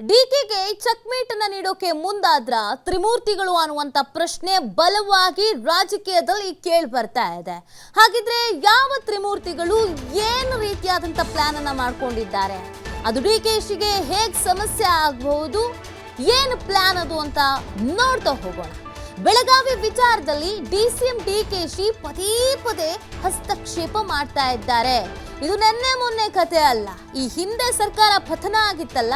ಡಿಕೆಗೆ checkmate ಅನ್ನ ನೀಡೋಕೆ ಮುಂದಾದ್ರ ತ್ರಿಮೂರ್ತಿಗಳು ಅನ್ನುವಂತ ಪ್ರಶ್ನೆ ಬಲವಾಗಿ ರಾಜಕೀಯದಲ್ಲಿ ಕೇಳಿ ಬರ್ತಾ ಇದೆ. ಹಾಗಿದ್ರೆ ಯಾವ ತ್ರಿಮೂರ್ತಿಗಳು ಏನು ರೀತಿಯಾದಂತ ಪ್ಲಾನ್ ಅನ್ನ ಮಾಡ್ಕೊಂಡಿದ್ದಾರೆ? ಅದು ಡಿ ಕೆ ಸಮಸ್ಯೆ ಆಗಬಹುದು? ಏನು ಪ್ಲಾನ್ ಅದು ಅಂತ ನೋಡ್ತಾ ಹೋಗೋಣ. ಬೆಳಗಾವಿ ವಿಚಾರದಲ್ಲಿ D CM D K Shi ಪದೇ ಪದೇ ಹಸ್ತಕ್ಷೇಪ ಮಾಡ್ತಾ ಇದ್ದಾರೆ. ಇದು ನೆನ್ನೆ ಮೊನ್ನೆ ಕತೆ ಅಲ್ಲ. ಈ ಹಿಂದೆ ಸರ್ಕಾರ ಪತನ ಆಗಿತ್ತಲ್ಲ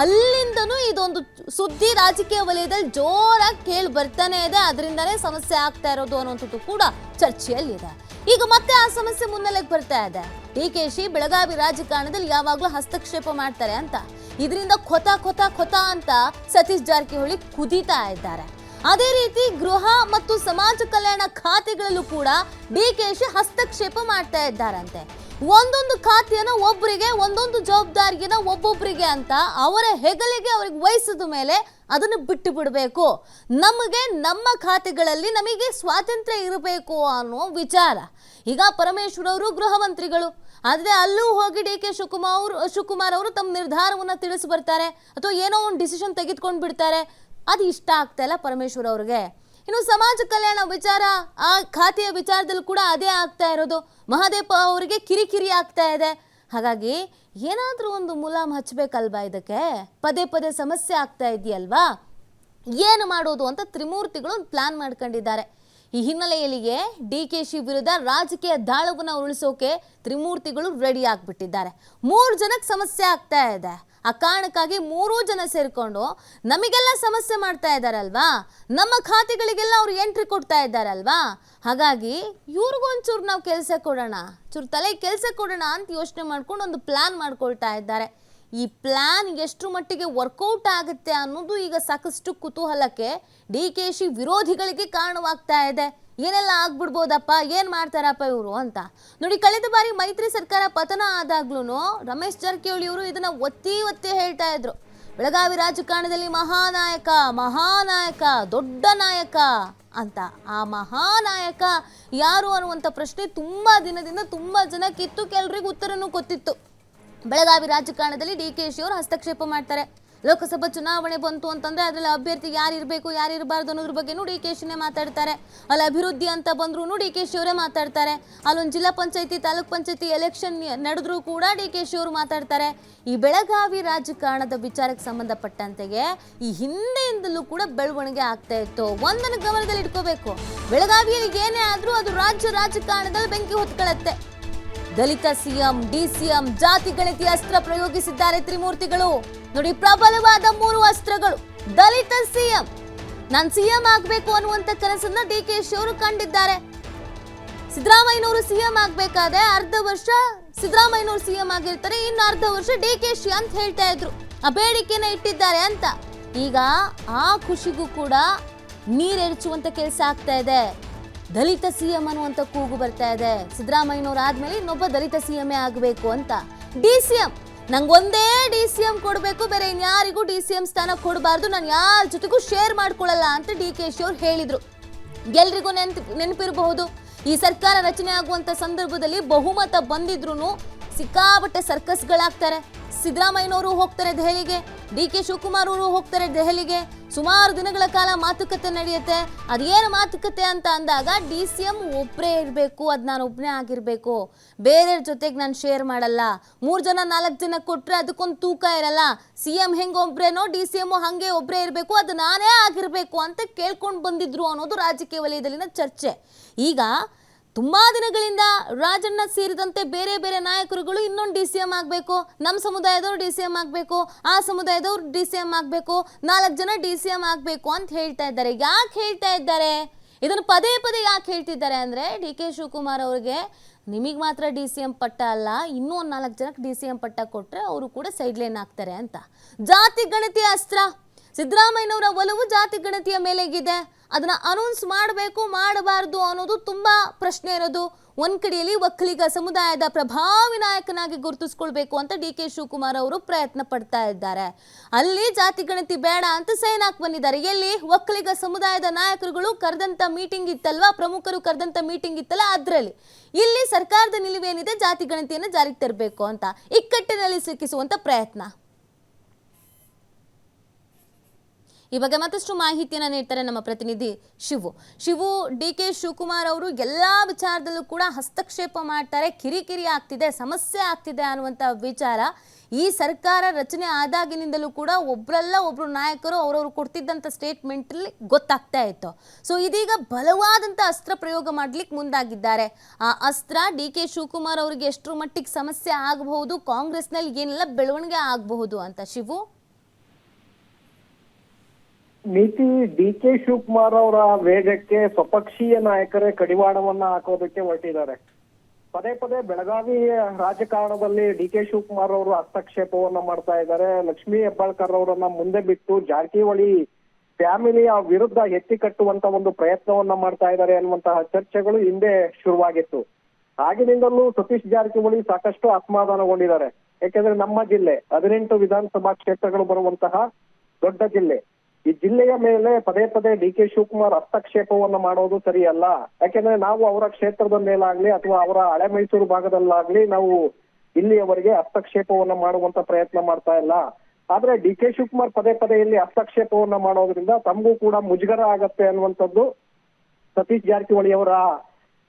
ಅಲ್ಲಿಂದನೂ ಇದೊಂದು ಸುದ್ದಿ ರಾಜಕೀಯ ವಲಯದಲ್ಲಿ ಜೋರಾಗಿ ಕೇಳಿ ಬರ್ತಾನೆ ಇದೆ. ಅದರಿಂದನೇ ಸಮಸ್ಯೆ ಆಗ್ತಾ ಇರೋದು ಅನ್ನುವಂಥದ್ದು ಕೂಡ ಚರ್ಚೆಯಲ್ಲಿದೆ. ಈಗ ಮತ್ತೆ ಆ ಸಮಸ್ಯೆ ಮುನ್ನೆಲೆಗೆ ಬರ್ತಾ ಇದೆ. ಡಿ ಕೆ ಶಿ ಬೆಳಗಾವಿ ರಾಜಕಾರಣದಲ್ಲಿ ಯಾವಾಗಲೂ ಹಸ್ತಕ್ಷೇಪ ಮಾಡ್ತಾರೆ ಅಂತ. ಇದರಿಂದ ಕೊತ ಕೊತ ಕೊತ ಅಂತ ಸತೀಶ್ ಜಾರಕಿಹೊಳಿ ಕುದೀತಾ ಇದ್ದಾರೆ. ಅದೇ ರೀತಿ ಗೃಹ ಮತ್ತು ಸಮಾಜ ಕಲ್ಯಾಣ ಖಾತೆಗಳಲ್ಲೂ ಕೂಡ ಡಿ ಕೆ ಶಿ ಹಸ್ತಕ್ಷೇಪ ಮಾಡ್ತಾ ಇದ್ದಾರಂತೆ. ಒಂದೊಂದು ಖಾತೆಯನ್ನ ಒಬ್ಬರಿಗೆ ಒಂದೊಂದು ಜವಾಬ್ದಾರಿಯನ್ನ ಒಬ್ಬೊಬ್ಬರಿಗೆ ಅಂತ ಅವರ ಹೆಗಲಿಗೆ ಅವ್ರಿಗೆ ವಹಿಸಿದ ಮೇಲೆ ಅದನ್ನು ಬಿಟ್ಟು ಬಿಡಬೇಕು. ನಮಗೆ ನಮ್ಮ ಖಾತೆಗಳಲ್ಲಿ ನಮಗೆ ಸ್ವಾತಂತ್ರ್ಯ ಇರಬೇಕು ಅನ್ನೋ ವಿಚಾರ. ಈಗ ಪರಮೇಶ್ವರ್ ಅವರು ಗೃಹ ಮಂತ್ರಿಗಳು. ಆದರೆ ಅಲ್ಲೂ ಹೋಗಿ ಡಿ ಕೆ ಶಿವಕುಮಾರ್ ಅವರು ಶಿವಕುಮಾರ್ ಅವರು ತಮ್ಮ ನಿರ್ಧಾರವನ್ನು ತಿಳಿಸಿ ಬರ್ತಾರೆ. ಅಥವಾ ಏನೋ ಒಂದು ಡಿಸಿಷನ್ ತೆಗೆದುಕೊಂಡು ಬಿಡ್ತಾರೆ ಅದು ಇಷ್ಟ ಆಗ್ತಾ ಇಲ್ಲ ಪರಮೇಶ್ವರ್ ಅವ್ರಿಗೆ. ಇನ್ನು ಸಮಾಜ ಕಲ್ಯಾಣ ವಿಚಾರ, ಆ ಖಾತೆಯ ವಿಚಾರದಲ್ಲೂ ಕೂಡ ಅದೇ ಆಗ್ತಾ ಇರೋದು. ಮಹಾದೇವ ಅವರಿಗೆ ಕಿರಿಕಿರಿ ಆಗ್ತಾ ಇದೆ. ಹಾಗಾಗಿ ಏನಾದರೂ ಒಂದು ಮುಲಾಮ್ ಹಚ್ಚಬೇಕಲ್ವಾ ಇದಕ್ಕೆ? ಪದೇ ಪದೇ ಸಮಸ್ಯೆ ಆಗ್ತಾ ಇದೆಯಲ್ವಾ? ಏನು ಮಾಡೋದು ಅಂತ ತ್ರಿಮೂರ್ತಿಗಳು ಒಂದು ಪ್ಲಾನ್ ಮಾಡ್ಕೊಂಡಿದ್ದಾರೆ. ಈ ಹಿನ್ನೆಲೆಯಲ್ಲಿಗೆ ಡಿ ಕೆ ಶಿ ವಿರುದ್ಧ ರಾಜಕೀಯ ದಾಳವನ್ನು ಉರುಳಿಸೋಕೆ ತ್ರಿಮೂರ್ತಿಗಳು ರೆಡಿ ಆಗಿಬಿಟ್ಟಿದ್ದಾರೆ. ಮೂರು ಜನಕ್ಕೆ ಸಮಸ್ಯೆ ಆಗ್ತಾ ಇದೆ. ಆ ಕಾರಣಕ್ಕಾಗಿ ಮೂರೂ ಜನ ಸೇರಿಕೊಂಡು ನಮಗೆಲ್ಲ ಸಮಸ್ಯೆ ಮಾಡ್ತಾ ಇದ್ದಾರಲ್ವಾ ನಮ್ಮ ಖಾತೆಗಳಿಗೆಲ್ಲ ಅವ್ರು ಎಂಟ್ರಿ ಕೊಡ್ತಾ ಇದ್ದಾರಲ್ವಾ ಹಾಗಾಗಿ ಇವ್ರಿಗೊಂಚೂರು ನಾವು ಕೆಲಸ ಕೊಡೋಣ ಚೂರು ತಲೆ ಕೆಲಸ ಕೊಡೋಣ ಅಂತ ಯೋಚನೆ ಮಾಡ್ಕೊಂಡು ಒಂದು ಪ್ಲಾನ್ ಮಾಡ್ಕೊಳ್ತಾ ಇದ್ದಾರೆ. ಈ ಪ್ಲಾನ್ ಎಷ್ಟು ಮಟ್ಟಿಗೆ ವರ್ಕೌಟ್ ಆಗುತ್ತೆ ಅನ್ನೋದು ಈಗ ಸಾಕಷ್ಟು ಕುತೂಹಲಕ್ಕೆ ಡಿ ಕೆ ಶಿ ವಿರೋಧಿಗಳಿಗೆ ಕಾರಣವಾಗ್ತಾ ಇದೆ. ಏನೆಲ್ಲ ಆಗ್ಬಿಡ್ಬೋದಪ್ಪ? ಏನ್ ಮಾಡ್ತಾರಪ್ಪ ಇವರು ಅಂತ? ನೋಡಿ, ಕಳೆದ ಬಾರಿ ಮೈತ್ರಿ ಸರ್ಕಾರ ಪತನ ಆದಾಗ್ಲೂ ರಮೇಶ್ ಜಾರಕಿಹೊಳಿ ಅವರು ಇದನ್ನ ಒತ್ತಿ ಒತ್ತಿ ಹೇಳ್ತಾ ಇದ್ರು. ಬೆಳಗಾವಿ ರಾಜಕಾರಣದಲ್ಲಿ ಮಹಾನಾಯಕ ಮಹಾನಾಯಕ, ದೊಡ್ಡ ನಾಯಕ ಅಂತ. ಆ ಮಹಾನಾಯಕ ಯಾರು ಅನ್ನುವಂಥ ಪ್ರಶ್ನೆ ತುಂಬ ದಿನದಿಂದ ತುಂಬ ಜನಕ್ಕಿತ್ತು ಕೆಲರಿಗೂ ಉತ್ತರನೂ ಗೊತ್ತಿತ್ತು ಬೆಳಗಾವಿ ರಾಜಕಾರಣದಲ್ಲಿ ಡಿ ಕೆ ಶಿ ಅವರು ಹಸ್ತಕ್ಷೇಪ ಮಾಡ್ತಾರೆ. ಲೋಕಸಭಾ ಚುನಾವಣೆ ಬಂತು ಅಂತಂದ್ರೆ ಅದರಲ್ಲಿ ಅಭ್ಯರ್ಥಿ ಯಾರು ಇರಬೇಕು, ಯಾರು ಇರಬಾರ್ದು ಅನ್ನೋದ್ರ ಬಗ್ಗೆ ಡಿ ಕೆ ಶಿನೇ ಮಾತಾಡ್ತಾರೆ. ಅಲ್ಲಿ ಅಭಿವೃದ್ಧಿ ಅಂತ ಬಂದ್ರು ಡಿ ಕೆ ಶಿ ಅವರೇ ಮಾತಾಡ್ತಾರೆ. ಅಲ್ಲೊಂದು ಜಿಲ್ಲಾ ಪಂಚಾಯತಿ, ತಾಲೂಕ್ ಪಂಚಾಯತಿ ಎಲೆಕ್ಷನ್ ನಡೆದ್ರೂ ಕೂಡ ಡಿ ಕೆ ಶಿ ಅವರು ಮಾತಾಡ್ತಾರೆ. ಈ ಬೆಳಗಾವಿ ರಾಜಕಾರಣದ ವಿಚಾರಕ್ಕೆ ಸಂಬಂಧಪಟ್ಟಂತೆಗೆ ಈ ಹಿಂದೆಯಿಂದಲೂ ಕೂಡ ಬೆಳವಣಿಗೆ ಆಗ್ತಾ ಇತ್ತು. ಒಂದನ್ನು ಗಮನದಲ್ಲಿ ಇಟ್ಕೋಬೇಕು ಬೆಳಗಾವಿಯಲ್ಲಿ ಏನೇ ಆದ್ರೂ ಅದು ರಾಜ್ಯ ರಾಜಕಾರಣದಲ್ಲಿ ಬೆಂಕಿ ಹೊತ್ಕೊಳ್ಳುತ್ತೆ ದಲಿತ ಸಿಎಂ ಡಿಸಿಎಂ ಜಾತಿ ಗಣತಿ ಅಸ್ತ್ರ ಪ್ರಯೋಗಿಸಿದ್ದಾರೆ ತ್ರಿಮೂರ್ತಿಗಳು. ನೋಡಿ, ಪ್ರಬಲವಾದ ಮೂರು ಅಸ್ತ್ರಗಳು. ದಲಿತ ಸಿಎಂ. ನಾನ್ ಸಿಎಂ ಆಗ್ಬೇಕು ಅನ್ನುವಂತ ಕನಸನ್ನ ಡಿ ಕೆ ಶಿ ಅವರು ಕಂಡಿದ್ದಾರೆ. ಸಿದ್ದರಾಮಯ್ಯನವರು ಸಿಎಂ ಆಗ್ಬೇಕಾದ್ರೆ ಅರ್ಧ ವರ್ಷ ಸಿದ್ದರಾಮಯ್ಯನವರು ಸಿಎಂ ಆಗಿರ್ತಾರೆ, ಇನ್ನು ಅರ್ಧ ವರ್ಷ ಡಿ ಕೆ ಶಿ ಅಂತ ಹೇಳ್ತಾ ಇದ್ರು. ಆ ಬೇಡಿಕೆನ ಇಟ್ಟಿದ್ದಾರೆ ಅಂತ. ಈಗ ಆ ಖುಷಿಗೂ ಕೂಡ ನೀರೆರಚುವಂತ ಕೆಲಸ ಆಗ್ತಾ ಇದೆ. ದಲಿತ ಸಿಎಂ ಅನ್ನುವಂತ ಕೂಗು ಬರ್ತಾ ಇದೆ. ಸಿದ್ದರಾಮಯ್ಯನವ್ರು ಆದ್ಮೇಲೆ ಇನ್ನೊಬ್ಬ ದಲಿತ ಸಿಎಂ ಆಗಬೇಕು ಅಂತ. ಡಿ ಸಿ ಎಂ ನಂಗೊಂದೇ ಡಿ ಸಿ ಎಂ ಕೊಡಬೇಕು, ಬೇರೆ ಇನ್ಯಾರಿಗೂ ಡಿ ಸಿ ಎಂ ಸ್ಥಾನ ಕೊಡಬಾರ್ದು. ನಾನು ಯಾರ ಜೊತೆಗೂ ಶೇರ್ ಮಾಡ್ಕೊಳ್ಳಲ್ಲ ಅಂತ ಡಿ ಕೆ ಶಿ ಅವ್ರು ಹೇಳಿದ್ರು. ಎಲ್ರಿಗೂ ನೆನ್ ನೆನಪಿರಬಹುದು. ಈ ಸರ್ಕಾರ ರಚನೆ ಆಗುವಂತ ಸಂದರ್ಭದಲ್ಲಿ ಬಹುಮತ ಬಂದಿದ್ರು ಸಿಕ್ಕಾಪಟ್ಟೆ ಸರ್ಕಸ್ಗಳಾಗ್ತಾರೆ ಸಿದ್ದರಾಮಯ್ಯನವರು ಹೋಗ್ತಾರೆ ದೆಹಲಿಗೆ ಡಿ ಕೆ ಶಿವಕುಮಾರ್ ಅವರು ಹೋಗ್ತಾರೆ ದೆಹಲಿಗೆ. ಸುಮಾರು ದಿನಗಳ ಕಾಲ ಮಾತುಕತೆ ನಡೆಯುತ್ತೆ. ಅದೇನು ಮಾತುಕತೆ ಅಂತ ಅಂದಾಗ ಡಿ ಸಿ ಎಂ ಒಬ್ಬರೇ ಇರಬೇಕು, ಅದು ನಾನು ಒಬ್ಬನೇ ಆಗಿರಬೇಕು. ಬೇರೆಯವ್ರ ಜೊತೆಗೆ ನಾನು ಶೇರ್ ಮಾಡಲ್ಲ. ಮೂರು ಜನ ನಾಲ್ಕು ಜನ ಕೊಟ್ಟರೆ ಅದಕ್ಕೊಂದು ತೂಕ ಇರಲ್ಲ. ಸಿ ಎಂ ಹೆಂಗೆ ಒಬ್ಬರೇನೋ ಡಿ ಸಿ ಎಮ್ಮು ಹಾಗೆ ಒಬ್ಬರೇ ಇರಬೇಕು, ಅದು ನಾನೇ ಆಗಿರಬೇಕು ಅಂತ ಕೇಳ್ಕೊಂಡು ಬಂದಿದ್ರು ಅನ್ನೋದು ರಾಜಕೀಯ ವಲಯದಲ್ಲಿನ ಚರ್ಚೆ. ಈಗ ತುಂಬಾ ದಿನಗಳಿಂದ ರಾಜಣ್ಣ ಸೇರಿದಂತೆ ಬೇರೆ ಬೇರೆ ನಾಯಕರುಗಳು ಇನ್ನೊಂದು ಡಿ ಸಿ ಎಂ ಆಗಬೇಕು, ನಮ್ಮ ಸಮುದಾಯದವ್ರು ಡಿ ಸಿ ಎಂ ಆಗಬೇಕು, ಆ ಸಮುದಾಯದವ್ರು ಡಿ ಸಿ ಎಂ ಆಗಬೇಕು, ನಾಲ್ಕು ಜನ ಡಿ ಸಿ ಎಂ ಆಗಬೇಕು ಅಂತ ಹೇಳ್ತಾ ಇದ್ದಾರೆ. ಯಾಕೆ ಹೇಳ್ತಾ ಇದ್ದಾರೆ? ಇದನ್ನು ಪದೇ ಪದೇ ಯಾಕೆ ಹೇಳ್ತಿದ್ದಾರೆ ಅಂದರೆ ಡಿ ಕೆ ಶಿವಕುಮಾರ್ ಅವ್ರಿಗೆ ನಿಮಗೆ ಮಾತ್ರ ಡಿ ಸಿ ಎಂ ಪಟ್ಟ ಅಲ್ಲ, ಇನ್ನೂ ಒಂದು ನಾಲ್ಕು ಜನಕ್ಕೆ ಡಿ ಸಿ ಎಂ ಪಟ್ಟ ಕೊಟ್ಟರೆ ಅವರು ಕೂಡ ಸೈಡ್ಲೈನ್ ಆಗ್ತಾರೆ ಅಂತ. ಜಾತಿ, ಗಣತಿ, ಅಸ್ತ್ರ ಸಿದ್ದರಾಮಯ್ಯನವರ ಒಲವು ಜಾತಿ ಗಣತಿಯ ಮೇಲೆಗಿದೆ. ಅದನ್ನ ಅನೌನ್ಸ್ ಮಾಡಬೇಕು, ಮಾಡಬಾರ್ದು ಅನ್ನೋದು ತುಂಬಾ ಪ್ರಶ್ನೆ ಇರೋದು. ಒಂದ್ ಕಡೆಯಲ್ಲಿ ಒಕ್ಕಲಿಗ ಸಮುದಾಯದ ಪ್ರಭಾವಿ ನಾಯಕನಾಗಿ ಗುರುತಿಸ್ಕೊಳ್ಬೇಕು ಅಂತ ಡಿ ಕೆ ಶಿವಕುಮಾರ್ ಅವರು ಪ್ರಯತ್ನ ಪಡ್ತಾ ಇದ್ದಾರೆ. ಅಲ್ಲಿ ಜಾತಿ ಗಣತಿ ಬೇಡ ಅಂತ ಸೈನ್ ಹಾಕಿ ಬಂದಿದ್ದಾರೆ. ಎಲ್ಲಿ? ಒಕ್ಕಲಿಗ ಸಮುದಾಯದ ನಾಯಕರುಗಳು ಕರೆದಂತ ಮೀಟಿಂಗ್ ಇತ್ತಲ್ವಾ? ಪ್ರಮುಖರು ಕರೆದಂತ ಮೀಟಿಂಗ್ ಇತ್ತಲ್ಲ? ಅದ್ರಲ್ಲಿ. ಇಲ್ಲಿ ಸರ್ಕಾರದ ನಿಲುವೇನಿದೆ? ಜಾತಿ ಗಣತಿಯನ್ನು ಜಾರಿಗೆ ತರಬೇಕು ಅಂತ. ಇಕ್ಕಟ್ಟಿನಲ್ಲಿ ಸಿಕ್ಕಿಸುವಂತ ಪ್ರಯತ್ನ. ಈ ಬಗ್ಗೆ ಮತ್ತಷ್ಟು ಮಾಹಿತಿಯನ್ನು ನೀಡ್ತಾರೆ ನಮ್ಮ ಪ್ರತಿನಿಧಿ ಶಿವು. ಶಿವು, ಡಿ ಕೆ ಶಿವಕುಮಾರ್ ಅವರು ಎಲ್ಲ ವಿಚಾರದಲ್ಲೂ ಕೂಡ ಹಸ್ತಕ್ಷೇಪ ಮಾಡ್ತಾರೆ. ಕಿರಿಕಿರಿ ಆಗ್ತಿದೆ, ಸಮಸ್ಯೆ ಆಗ್ತಿದೆ ಅನ್ನುವಂಥ ವಿಚಾರ. ಈ ಸರ್ಕಾರ ರಚನೆ ಆದಾಗಿನಿಂದಲೂ ಕೂಡ ಒಬ್ರಲ್ಲ ಒಬ್ರು ನಾಯಕರು ಅವರವರು ಕೊಡ್ತಿದ್ದಂಥ ಸ್ಟೇಟ್ಮೆಂಟಲ್ಲಿ ಗೊತ್ತಾಗ್ತಾ ಇತ್ತು. ಸೊ ಇದೀಗ ಬಲವಾದಂಥ ಅಸ್ತ್ರ ಪ್ರಯೋಗ ಮಾಡ್ಲಿಕ್ಕೆ ಮುಂದಾಗಿದ್ದಾರೆ. ಆ ಅಸ್ತ್ರ ಡಿ ಕೆ ಶಿವಕುಮಾರ್ ಅವರಿಗೆ ಎಷ್ಟರ ಮಟ್ಟಿಗೆ ಸಮಸ್ಯೆ ಆಗಬಹುದು, ಕಾಂಗ್ರೆಸ್ನಲ್ಲಿ ಏನೆಲ್ಲ ಬೆಳವಣಿಗೆ ಆಗಬಹುದು ಅಂತ ಶಿವು? ನೀತಿ ಡಿ ಕೆ ಶಿವಕುಮಾರ್ ಅವರ ವೇಗಕ್ಕೆ ಸ್ವಪಕ್ಷೀಯ ನಾಯಕರೇ ಕಡಿವಾಣವನ್ನ ಹಾಕೋದಕ್ಕೆ ಹೊರಟಿದ್ದಾರೆ. ಪದೇ ಪದೇ ಬೆಳಗಾವಿ ರಾಜಕಾರಣದಲ್ಲಿ ಡಿ ಕೆ ಶಿವಕುಮಾರ್ ಅವರು ಹಸ್ತಕ್ಷೇಪವನ್ನ ಮಾಡ್ತಾ ಇದ್ದಾರೆ. ಲಕ್ಷ್ಮೀ ಹೆಬ್ಬಾಳ್ಕರ್ ಅವರನ್ನ ಮುಂದೆ ಬಿಟ್ಟು ಜಾರಕಿಹೊಳಿ ಫ್ಯಾಮಿಲಿಯ ವಿರುದ್ಧ ಎತ್ತಿ ಕಟ್ಟುವಂತ ಒಂದು ಪ್ರಯತ್ನವನ್ನ ಮಾಡ್ತಾ ಇದ್ದಾರೆ ಅನ್ನುವಂತಹ ಚರ್ಚೆಗಳು ಹಿಂದೆ ಶುರುವಾಗಿತ್ತು. ಆಗಿನಿಂದಲೂ ಸತೀಶ್ ಜಾರಕಿಹೊಳಿ ಸಾಕಷ್ಟು ಅಸಮಾಧಾನಗೊಂಡಿದ್ದಾರೆ. ಯಾಕೆಂದ್ರೆ ನಮ್ಮ ಜಿಲ್ಲೆ, ಹದಿನೆಂಟು ವಿಧಾನಸಭಾ ಕ್ಷೇತ್ರಗಳು ಬರುವಂತಹ ದೊಡ್ಡ ಜಿಲ್ಲೆ. ಈ ಜಿಲ್ಲೆಯ ಮೇಲೆ ಪದೇ ಪದೇ ಡಿ ಕೆ ಶಿವಕುಮಾರ್ ಹಸ್ತಕ್ಷೇಪವನ್ನು ಮಾಡೋದು ಸರಿಯಲ್ಲ. ಯಾಕೆಂದ್ರೆ ನಾವು ಅವರ ಕ್ಷೇತ್ರದ ಮೇಲಾಗ್ಲಿ ಅಥವಾ ಅವರ ಹಳೆ ಮೈಸೂರು ಭಾಗದಲ್ಲಾಗ್ಲಿ ನಾವು ಇಲ್ಲಿಯವರೆಗೆ ಹಸ್ತಕ್ಷೇಪವನ್ನು ಮಾಡುವಂತ ಪ್ರಯತ್ನ ಮಾಡ್ತಾ ಇಲ್ಲ. ಆದ್ರೆ ಡಿ ಕೆ ಶಿವಕುಮಾರ್ ಪದೇ ಪದೇ ಇಲ್ಲಿ ಹಸ್ತಕ್ಷೇಪವನ್ನ ಮಾಡೋದ್ರಿಂದ ತಮಗೂ ಕೂಡ ಮುಜುಗರ ಆಗತ್ತೆ ಅನ್ನುವಂಥದ್ದು ಸತೀಶ್ ಜಾರಕಿಹೊಳಿ ಅವರ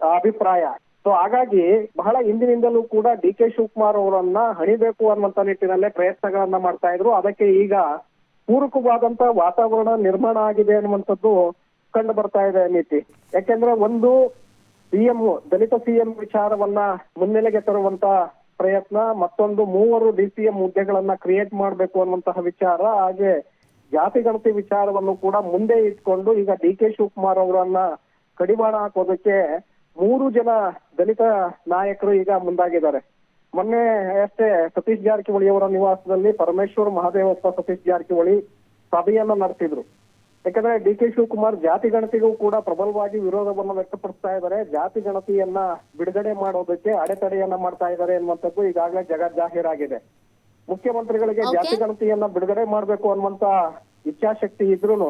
ಅಭಿಪ್ರಾಯ. ಸೊ ಹಾಗಾಗಿ ಬಹಳ ಹಿಂದಿನಿಂದಲೂ ಕೂಡ ಡಿ ಕೆ ಶಿವಕುಮಾರ್ ಅವರನ್ನ ಹಣಿಬೇಕು ಅನ್ನುವಂತ ನಿಟ್ಟಿನಲ್ಲೇ ಪ್ರಯತ್ನಗಳನ್ನ ಮಾಡ್ತಾ ಇದ್ರು. ಅದಕ್ಕೆ ಈಗ ಪೂರಕವಾದಂತ ವಾತಾವರಣ ನಿರ್ಮಾಣ ಆಗಿದೆ ಅನ್ನುವಂಥದ್ದು ಕಂಡು ಬರ್ತಾ ಇದೆ ನೀತಿ ಯಾಕೆಂದ್ರೆ ಒಂದು ಸಿಎಂ ದಲಿತ ಸಿಎಂ ವಿಚಾರವನ್ನ ಮುನ್ನೆಲೆಗೆ ತರುವಂತ ಪ್ರಯತ್ನ, ಮತ್ತೊಂದು ಮೂವರು ಡಿ ಸಿ ಎಂ ಹುದ್ದೆಗಳನ್ನ ಕ್ರಿಯೇಟ್ ಮಾಡಬೇಕು ಅನ್ನುವಂತಹ ವಿಚಾರ, ಹಾಗೆ ಜಾತಿ ಗಣತಿ ವಿಚಾರವನ್ನು ಕೂಡ ಮುಂದೆ ಇಟ್ಕೊಂಡು ಈಗ ಡಿ ಕೆ ಶಿವಕುಮಾರ್ ಅವರನ್ನ ಕಡಿವಾಣ ಹಾಕೋದಕ್ಕೆ ಮೂರು ಜನ ದಲಿತ ನಾಯಕರು ಈಗ ಮುಂದಾಗಿದ್ದಾರೆ. ಮೊನ್ನೆ ಅಷ್ಟೇ ಸತೀಶ್ ಜಾರಕಿಹೊಳಿ ಅವರ ನಿವಾಸದಲ್ಲಿ ಪರಮೇಶ್ವರ್ ಮಹಾದೇವಪ್ಪ ಸತೀಶ್ ಜಾರಕಿಹೊಳಿ ಸಭೆಯನ್ನ ನಡೆಸಿದ್ರು. ಯಾಕಂದ್ರೆ ಡಿ ಕೆ ಶಿವಕುಮಾರ್ ಜಾತಿ ಗಣತಿಗೂ ಕೂಡ ಪ್ರಬಲವಾಗಿ ವಿರೋಧವನ್ನ ವ್ಯಕ್ತಪಡಿಸ್ತಾ ಇದ್ದಾರೆ. ಜಾತಿ ಗಣತಿಯನ್ನ ಬಿಡುಗಡೆ ಮಾಡೋದಕ್ಕೆ ಅಡೆತಡೆಯನ್ನ ಮಾಡ್ತಾ ಇದ್ದಾರೆ ಎನ್ನುವಂಥದ್ದು ಈಗಾಗಲೇ ಜಗಜ್ಜಾಹೀರಾಗಿದೆ ಮುಖ್ಯಮಂತ್ರಿಗಳಿಗೆ ಜಾತಿ ಗಣತಿಯನ್ನ ಬಿಡುಗಡೆ ಮಾಡಬೇಕು ಅನ್ನುವಂತ ಇಚ್ಛಾಶಕ್ತಿ ಇದ್ರೂನು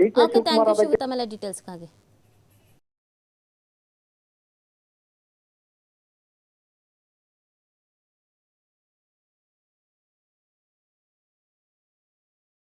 ಡಿ ಕೆ ಶಿವಕುಮಾರ್ ಅದಕ್ಕೆ ಡೀಟೇಲ್ಸ್ಗಾಗಿ